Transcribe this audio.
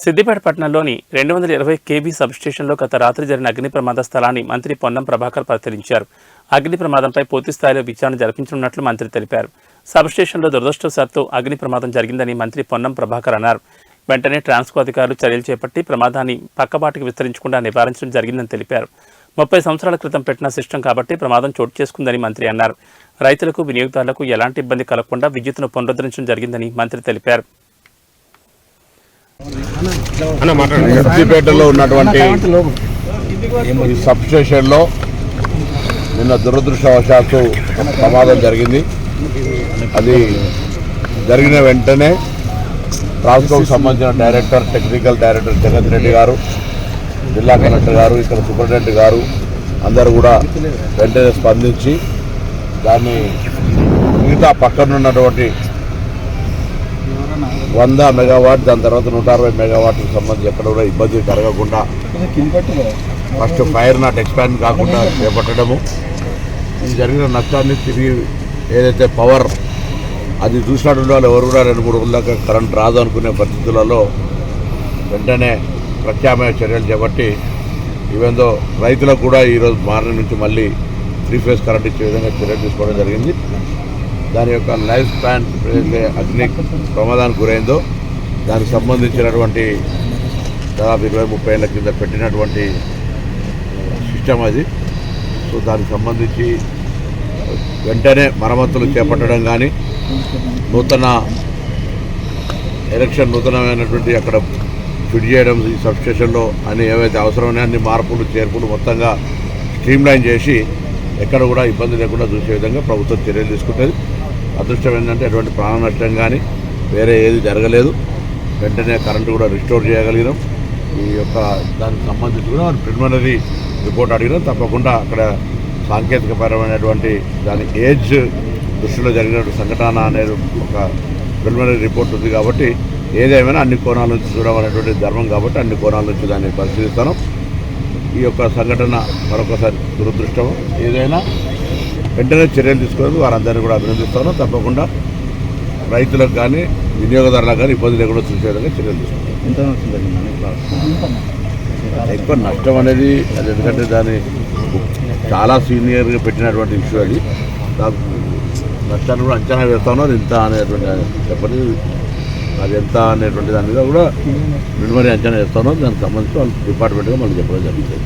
సిద్దిపేట పట్టణంలోని రెండు వందల ఇరవై కేబీ సబ్స్టేషన్లో గత రాత్రి జరిగిన అగ్ని ప్రమాద స్థలాన్ని మంత్రి పొన్నం ప్రభాకర్ పరిశీలించారు. అగ్ని ప్రమాదంపై పూర్తి స్థాయిలో విచారణ జరిపించనున్నట్లు మంత్రి తెలిపారు. సబ్స్టేషన్లో దురదృష్టవశాత్తు అగ్ని ప్రమాదం జరిగిందని మంత్రి పొన్నం ప్రభాకర్ అన్నారు. వెంటనే ట్రాన్స్కో అధికారులు చర్యలు చేపట్టి ప్రమాదాన్ని పక్కపాటికి విస్తరించకుండా నివారించడం జరిగిందని తెలిపారు. ముప్పై సంవత్సరాల క్రితం పెట్టిన సిస్టమ్ కాబట్టి ప్రమాదం చోటు చేసుకుందని మంత్రి అన్నారు. రైతులకు వినియోగదారులకు ఎలాంటి ఇబ్బంది కలగకుండా విద్యుత్తును పునరుద్ధరించడం జరిగిందని మంత్రి తెలిపారు. సిద్దిపేటలో ఉన్నటువంటి ఈ సబ్ స్టేషన్లో నిన్న దురదృష్టవశాత్తు ప్రమాదం జరిగింది. అది జరిగిన వెంటనే ట్రాన్స్కోకు సంబంధించిన director technical director Jagan Reddy గారు జిల్లా కలెక్టర్ గారు ఇక్కడ సూపరింటెండెంట్ గారు అందరూ కూడా వెంటనే స్పందించి దాన్ని మిగతా పక్కన ఉన్నటువంటి వంద మెగావాట్ దాని తర్వాత నూట అరవై మెగావాట్లకు సంబంధించి ఎక్కడ కూడా ఇబ్బంది కలగకుండా ఫస్ట్ ఫైర్ నాట్ ఎక్స్పాండ్ కాకుండా చేపట్టడము. ఈ జరిగిన నష్టాన్ని తిరిగి ఏదైతే పవర్ అది చూసినటువంటి వాళ్ళు ఎవరు కూడా రెండు మూడు రోజుల కరెంట్ రాదు అనుకునే పరిస్థితులలో వెంటనే ప్రత్యామ్నాయ చర్యలు చేపట్టి ఈవెందో రైతులకు కూడా ఈరోజు మార్నింగ్ నుంచి మళ్ళీ త్రీ ఫేజ్ కరెంట్ ఇచ్చే విధంగా చర్యలు తీసుకోవడం జరిగింది. దాని యొక్క లైఫ్ స్పాన్ అగ్ని ప్రమాదానికి గురైందో దానికి సంబంధించినటువంటి దాదాపు ఇరవై ముప్పై ఏళ్ళ కింద పెట్టినటువంటి సిస్టమ్ అది. సో దానికి సంబంధించి వెంటనే మరమ్మతులు చేపట్టడం కానీ నూతన ఎలక్షన్ నూతనమైనటువంటి అక్కడ ఫిట్ చేయడం ఈ సబ్స్టేషన్లో అన్ని ఏవైతే అవసరమైన అన్ని మార్పులు చేర్పులు మొత్తంగా స్ట్రీమ్లైన్ చేసి ఎక్కడ కూడా ఇబ్బంది లేకుండా చూసే విధంగా ప్రభుత్వం చర్యలు తీసుకుంటుంది. అదృష్టం ఏంటంటే ఎటువంటి ప్రాణ నష్టం కానీ వేరే ఏది జరగలేదు. వెంటనే కరెంటు కూడా రిస్టోర్ చేయగలిగినాం. ఈ యొక్క దానికి సంబంధించి కూడా ప్రిలిమినరీ రిపోర్ట్ అడిగినాం తప్పకుండా అక్కడ సాంకేతికపరమైనటువంటి దాని ఏజ్ దృష్టిలో జరిగినటువంటి సంఘటన అనేది ఒక ప్రిలిమినరీ రిపోర్ట్ ఉంది కాబట్టి ఏదేమైనా అన్ని కోణాల నుంచి చూడమనేటువంటి ధర్మం కాబట్టి అన్ని కోణాల నుంచి దాన్ని పరిశీలిస్తాను. ఈ యొక్క సంఘటన మరొకసారి దురదృష్టం. ఏదైనా వెంటనే చర్యలు తీసుకొని వారందరినీ కూడా అభినందిస్తాను తప్పకుండా రైతులకు కానీ వినియోగదారులకు కానీ ఇబ్బంది లేకుండా చూసే విధంగా చర్యలు తీసుకుంటాం ఎంత వచ్చిందండి ఎక్కువ నష్టం అనేది అది ఎందుకంటే దాన్ని చాలా సీనియర్గా పెట్టినటువంటి ఇష్యూ అది. నష్టాన్ని కూడా అంచనా వేస్తాను. అది ఇంత అనేటువంటి చెప్పని అది ఎంత అనేటువంటి దాని మీద కూడా మినిమరీ అంచనా వేస్తాను. దానికి సంబంధించి వాళ్ళు డిపార్ట్మెంట్గా మళ్ళీ చెప్పడం జరుగుతుంది.